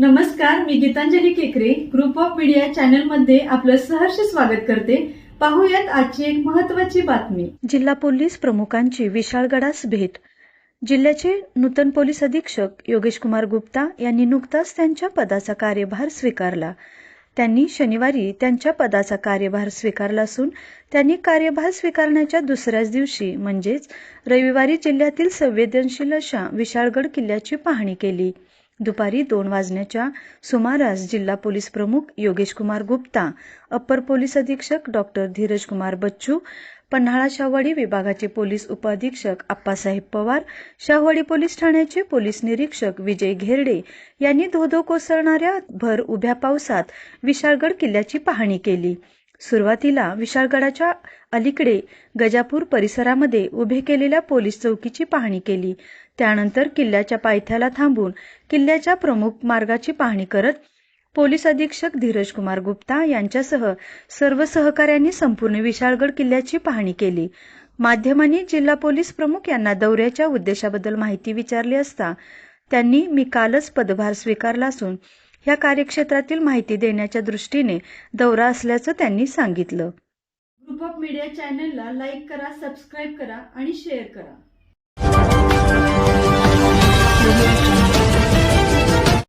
नमस्कार मी गीतांजली केकरे. Group of media चॅनलमध्ये आपलं सहर्ष स्वागत करते. पाहूयात आजची एक महत्वाची बातमी. जिल्हा पोलीस प्रमुखांची विशाळगडास भेट. जिल्ह्याचे नूतन पोलीस अधीक्षक योगेश कुमार गुप्ता यांनी नुकताच त्यांच्या पदाचा कार्यभार स्वीकारला. त्यांनी शनिवारी त्यांच्या पदाचा कार्यभार स्वीकारला असून त्यांनी कार्यभार स्वीकारण्याच्या दुसऱ्याच दिवशी म्हणजेच रविवारी जिल्ह्यातील संवेदनशील अशा विशाळगड किल्ल्याची पाहणी केली. दुपारी दोन वाजण्याच्या सुमारास जिल्हा पोलीस प्रमुख योगेश कुमार गुप्ता अप्पर पोलीस अधीक्षक डॉक्टर धीरज कुमार बच्चू पन्हाळा शाहवाडी विभागाचे पोलीस उपअधीक्षक आप्पासाहेब पवार शाहवाडी पोलीस ठाण्याचे पोलीस निरीक्षक विजय घेरडे यांनी धोधो कोसळणाऱ्या भर उभ्या पावसात विशाळगड किल्ल्याची पाहणी केली. सुरुवातीला विशाळगडाच्या अलीकडे गजापूर परिसरामध्ये उभे केलेल्या पोलीस चौकीची पाहणी केली. त्यानंतर किल्ल्याच्या पायथ्याला थांबून किल्ल्याच्या प्रमुख मार्गाची पाहणी करत पोलीस अधीक्षक धीरज कुमार गुप्ता यांच्यासह सर्व सहकाऱ्यांनी संपूर्ण विशाळगड किल्ल्याची पाहणी केली. माध्यमांनी जिल्हा पोलीस प्रमुख यांना दौऱ्याच्या उद्देशाबद्दल माहिती विचारली असता त्यांनी मी कालच पदभार स्वीकारला असून या कार्यक्षेत्रातील माहिती देण्याच्या दृष्टीने दौरा असल्याचं त्यांनी सांगितलं. ग्रुप ऑफ मीडिया चॅनलला लाईक करा सबस्क्राईब करा आणि शेअर करा.